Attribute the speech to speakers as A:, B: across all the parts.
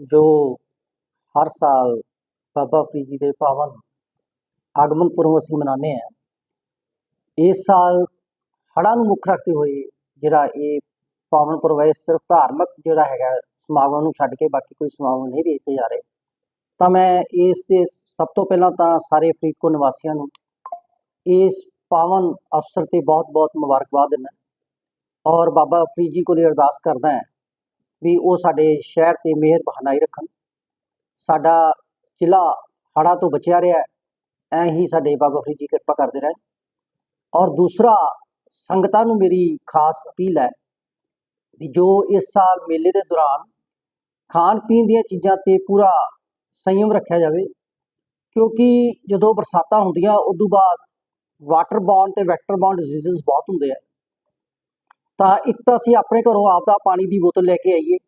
A: ਜੋ ਹਰ ਸਾਲ ਬਾਬਾ ਫਰੀਦ ਜੀ ਦੇ ਪਾਵਨ ਆਗਮਨ ਪੁਰਬ ਅਸੀਂ ਮਨਾਉਂਦੇ ਹਾਂ, ਇਸ ਸਾਲ ਹੜ੍ਹਾਂ ਨੂੰ ਮੁੱਖ ਰੱਖਦੇ ਹੋਏ ਜਿਹੜਾ ਇਹ ਪਾਵਨ ਪੁਰਬ ਹੈ, ਇਹ ਸਿਰਫ ਧਾਰਮਿਕ ਜਿਹੜਾ ਹੈਗਾ ਸਮਾਗਮ ਨੂੰ ਛੱਡ ਕੇ ਬਾਕੀ ਕੋਈ ਸਮਾਗਮ ਨਹੀਂ ਦਿੱਤੇ ਜਾ ਰਹੇ। ਤਾਂ ਮੈਂ ਇਸ ਦੇ ਸਭ ਤੋਂ ਪਹਿਲਾਂ ਤਾਂ ਸਾਰੇ ਫਰੀਦਕੋਟ ਨਿਵਾਸੀਆਂ ਨੂੰ ਇਸ ਪਾਵਨ ਅਵਸਰ ਤੇ ਬਹੁਤ-ਬਹੁਤ ਮੁਬਾਰਕਬਾਦ ਦਿੰਦਾ ਔਰ ਬਾਬਾ ਫਰੀਦ ਜੀ ਕੋਲੇ ਅਰਦਾਸ ਕਰਦਾ ਹਾਂ ਵੀ ਉਹ ਸਾਡੇ ਸ਼ਹਿਰ ਤੇ ਮਿਹਰ ਬਹਨਾਈ ਰੱਖਣ। ਸਾਡਾ ਜ਼ਿਲ੍ਹਾ ਹੜ੍ਹਾਂ ਤੋਂ ਬਚਿਆ ਰਿਹਾ ਹੈ, ਐਂ ਹੀ ਸਾਡੇ ਬਾਬਾ ਫਰੀਦ ਜੀ ਕਿਰਪਾ ਕਰਦੇ ਰਹਿਣ ਔਰ ਦੂਸਰਾ, ਸੰਗਤਾਂ ਨੂੰ ਮੇਰੀ ਖਾਸ ਅਪੀਲ ਹੈ ਵੀ ਜੋ ਇਸ ਸਾਲ ਮੇਲੇ ਦੇ ਦੌਰਾਨ ਖਾਣ ਪੀਣ ਦੀਆਂ ਚੀਜ਼ਾਂ ਤੇ ਪੂਰਾ ਸੰਯਮ ਰੱਖਿਆ ਜਾਵੇ, ਕਿਉਂਕਿ ਜਦੋਂ ਬਰਸਾਤਾਂ ਹੁੰਦੀਆਂ, ਉਦੋਂ ਬਾਅਦ ਵਾਟਰ ਬੌਰਨ ਤੇ ਵੈਕਟਰ ਬੌਰਨ ਡਿਜ਼ੀਜ਼ਸ ਬਹੁਤ ਹੁੰਦੇ ਆ। ਤਾਂ ਇੱਕ ਤਾਂ ਅਸੀਂ ਆਪਣੇ ਘਰੋਂ ਆਪਦਾ ਪਾਣੀ ਦੀ ਬੋਤਲ ਲੈ ਕੇ ਆਈਏ,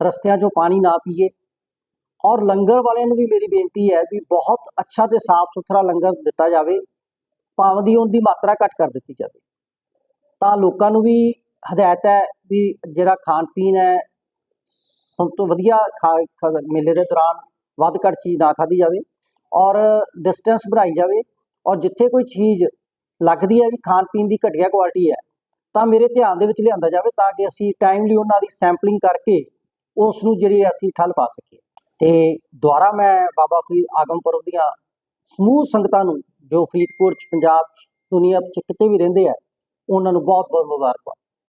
A: ਰਸਤਿਆਂ 'ਚੋਂ ਪਾਣੀ ਨਾ ਪੀਏ। ਔਰ ਲੰਗਰ ਵਾਲਿਆਂ ਨੂੰ ਵੀ ਮੇਰੀ ਬੇਨਤੀ ਹੈ ਵੀ ਬਹੁਤ ਅੱਛਾ ਤੇ ਸਾਫ਼ ਸੁਥਰਾ ਲੰਗਰ ਦਿੱਤਾ ਜਾਵੇ, ਭਾਵੇਂ ਦੀ ਉਹਦੀ ਮਾਤਰਾ ਘੱਟ ਕਰ ਦਿੱਤੀ ਜਾਵੇ। ਤਾਂ ਲੋਕਾਂ ਨੂੰ ਵੀ ਹਦਾਇਤ ਹੈ ਵੀ ਜਿਹੜਾ ਖਾਣ ਪੀਣ ਹੈ, ਸਭ ਤੋਂ ਵਧੀਆ ਖਾ, ਖਾ- ਮੇਲੇ ਦੇ ਦੌਰਾਨ ਵੱਧ ਘੱਟ ਚੀਜ਼ ਨਾ ਖਾਧੀ ਜਾਵੇ ਔਰ ਡਿਸਟੈਂਸ ਬਣਾਈ ਜਾਵੇ। ਔਰ ਜਿੱਥੇ ਕੋਈ ਚੀਜ਼ ਲੱਗਦੀ ਹੈ ਵੀ ਖਾਣ ਪੀਣ ਦੀ ਘਟੀਆ ਕੁਆਲਿਟੀ ਹੈ ਤਾਂ ਮੇਰੇ ਧਿਆਨ ਦੇ ਵਿੱਚ ਲਿਆਂਦਾ ਜਾਵੇ ਤਾਂ ਕਿ ਅਸੀਂ ਟਾਈਮਲੀ ਉਹਨਾਂ ਦੀ ਸੈਂਪਲਿੰਗ ਕਰਕੇ ਉਸ ਨੂੰ ਜਿਹੜੀ ਅਸੀਂ ਠੱਲ ਪਾ ਸਕੀਏ। ਤੇ ਦੁਆਰਾ ਮੈਂ ਬਾਬਾ ਫਰੀਦ ਆਗਮ ਪੁਰਬ ਦੀਆਂ ਸਮੂਹ ਸੰਗਤਾਂ ਨੂੰ ਜੋ ਫਰੀਦਕੋਟ ਚ ਪੰਜਾਬ ਚ ਦੁਨੀਆ ਚ ਕਿਤੇ ਵੀ ਰਹਿੰਦੇ ਆ, ਉਹਨਾਂ ਨੂੰ ਬਹੁਤ ਬਹੁਤ ਮੁਬਾਰਕਾਂ